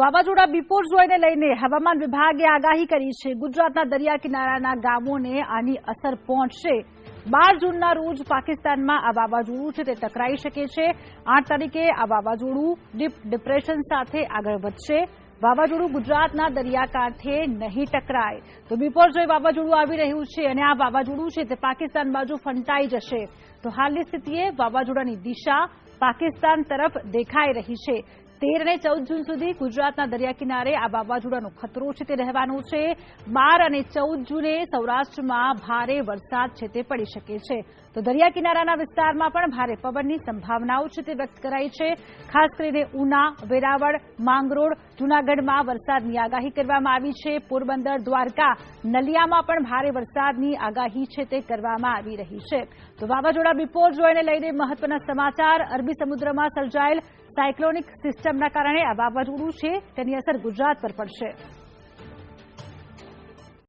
વાવાઝોડા બિપોરજોયને લઈને હવામાન વિભાગે આગાહી કરી છે. ગુજરાતના દરિયા કિનારાના ગામોને આની અસર પહોંચશે. બાર જૂનના રોજ પાકિસ્તાનમાં આ વાવાઝોડું છે તે ટકરાઈ શકે છે. આઠ તારીખે આ વાવાઝોડું ડીપ ડિપ્રેશન સાથે આગળ વધશે. વાવાઝોડું ગુજરાતના દરિયાકાંઠે નહીં ટકરાય. તો બિપોરજોય વાવાઝોડું આવી રહ્યું છે અને આ વાવાઝોડું છે તે પાકિસ્તાન બાજુ ફંટાઈ જશે, તો હાલની સ્થિતિએ વાવાઝોડાની દિશા પાકિસ્તાન તરફ દેખાઈ રહી છે. તેર અને ચૌદ જૂન સુધી ગુજરાતના દરિયા કિનારે આ વાવાઝોડાનો ખતરો છે તે રહેવાનો છે. બાર અને ચૌદ જૂને સૌરાષ્ટ્રમાં ભારે વરસાદ છે તે પડી શકે છે. તો દરિયા કિનારાના વિસ્તારમાં પણ ભારે પવનની સંભાવનાઓ છે તે વ્યક્ત કરાઈ છે. ખાસ કરીને ઉના, વેરાવળ, માંગરોળ, જૂનાગઢમાં વરસાદની આગાહી કરવામાં આવી છે. પોરબંદર, દ્વારકા, નલિયામાં પણ ભારે વરસાદની આગાહી છે તે કરવામાં આવી રહી છે. તો વાવાઝોડા બિપોર જોઈને લઈને મહત્વના સમાચાર. અરબી સમુદ્રમાં સર્જાયેલ સાયક્લોનિક સિસ્ટમના કારણે આ વાવાઝોડું છે. તેની અસર ગુજરાત પર પડશે.